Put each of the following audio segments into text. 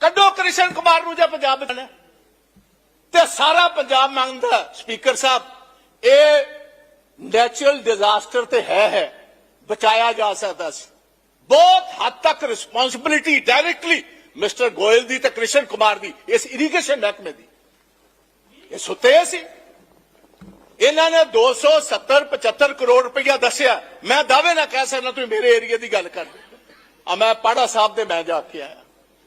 ਕੱਢੋ ਕ੍ਰਿਸ਼ਨ ਕੁਮਾਰ ਨੂੰ ਜੇ ਪੰਜਾਬ ਬਣਾ ਤੇ ਸਾਰਾ ਪੰਜਾਬ ਮੰਗਦਾ ਸਪੀਕਰ ਸਾਹਿਬ ਇਹ ਨੈਚੁਰਲ ਡਿਜ਼ਾਸਟਰ ਤੇ ਹੈ ਹੈ ਬਚਾਇਆ ਜਾ ਸਕਦਾ ਸੀ ਬਹੁਤ ਹੱਦ ਤੱਕ ਰਿਸਪੌਂਸਿਬਿਲਿਟੀ ਡਾਇਰੈਕਟਲੀ ਮਿਸਟਰ ਗੋਇਲ ਦੀ ਤੇ ਕ੍ਰਿਸ਼ਨ ਕੁਮਾਰ ਦੀ ਇਸ ਇਰੀਗੇਸ਼ਨ ਮਹਿਕਮੇ ਦੀ ਇਹ ਸੁੱਤੇ ਸੀ ਇਹਨਾਂ ਨੇ 270 75 ਕਰੋੜ ਰੁਪਇਆ ਦੱਸਿਆ ਮੈਂ ਦਾਅਵੇ ਨਾਲ ਕਹਿ ਸਕਦਾ ਤੁਸੀਂ ਮੇਰੇ ਏਰੀਆ ਦੀ ਗੱਲ ਕਰਦੇ ਆ ਮੈਂ ਪਾੜਾ ਸਾਹਿਬ ਦੇ ਮੈਂ ਜਾ ਕੇ ਆਇਆ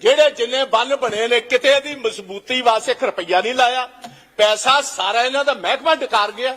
ਜਿਹੜੇ ਜਿੰਨੇ ਬੰਨ ਬਣੇ ਨੇ, ਕਿਤੇ ਦੀ ਮਜ਼ਬੂਤੀ ਵਾਸਤੇ ਇੱਕ ਰੁਪਈਆ ਨਹੀਂ ਲਾਇਆ। ਪੈਸਾ ਸਾਰਾ ਇਹਨਾਂ ਦਾ ਮਹਿਕਮਾ ਡਕਾਰ ਗਿਆ।